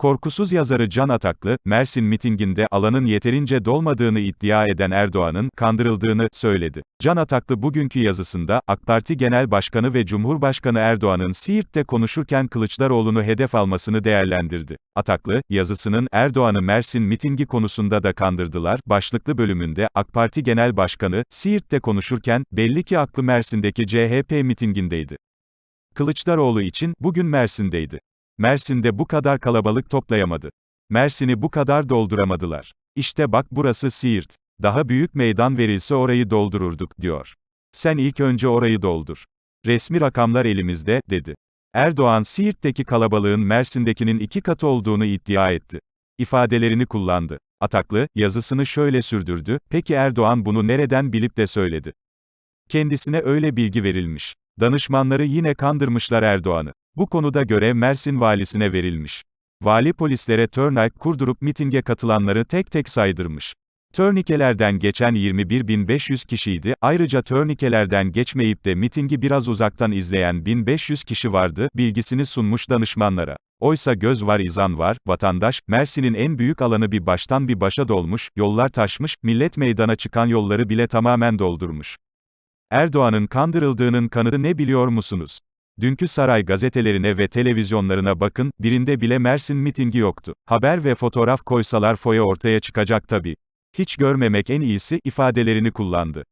Korkusuz yazarı Can Ataklı, Mersin mitinginde alanın yeterince dolmadığını iddia eden Erdoğan'ın kandırıldığını söyledi. Can Ataklı bugünkü yazısında, AK Parti Genel Başkanı ve Cumhurbaşkanı Erdoğan'ın Siirt'te konuşurken Kılıçdaroğlu'nu hedef almasını değerlendirdi. Ataklı, yazısının Erdoğan'ı Mersin mitingi konusunda da kandırdılar, başlıklı bölümünde, AK Parti Genel Başkanı, Siirt'te konuşurken, belli ki aklı Mersin'deki CHP mitingindeydi. Kılıçdaroğlu için, bugün Mersin'deydi. Mersin'de bu kadar kalabalık toplayamadı. Mersin'i bu kadar dolduramadılar. İşte bak burası Siirt. Daha büyük meydan verilse orayı doldururduk, diyor. Sen ilk önce orayı doldur. Resmi rakamlar elimizde, dedi. Erdoğan Siirt'teki kalabalığın Mersin'dekinin iki katı olduğunu iddia etti. İfadelerini kullandı. Ataklı, yazısını şöyle sürdürdü, peki Erdoğan bunu nereden bilip de söyledi? Kendisine öyle bilgi verilmiş. Danışmanları yine kandırmışlar Erdoğan'ı. Bu konuda görev Mersin valisine verilmiş. Vali polislere turnike kurdurup mitinge katılanları tek tek saydırmış. Turnikelerden geçen 21.500 kişiydi, ayrıca turnikelerden geçmeyip de mitingi biraz uzaktan izleyen 1500 kişi vardı, bilgisini sunmuş danışmanlara. Oysa göz var izan var, vatandaş, Mersin'in en büyük alanı bir baştan bir başa dolmuş, yollar taşmış, millet meydana çıkan yolları bile tamamen doldurmuş. Erdoğan'ın kandırıldığının kanıtı ne biliyor musunuz? Dünkü saray gazetelerine ve televizyonlarına bakın, birinde bile Mersin mitingi yoktu. Haber ve fotoğraf koysalar foya ortaya çıkacak tabii. Hiç görmemek en iyisi ifadelerini kullandı.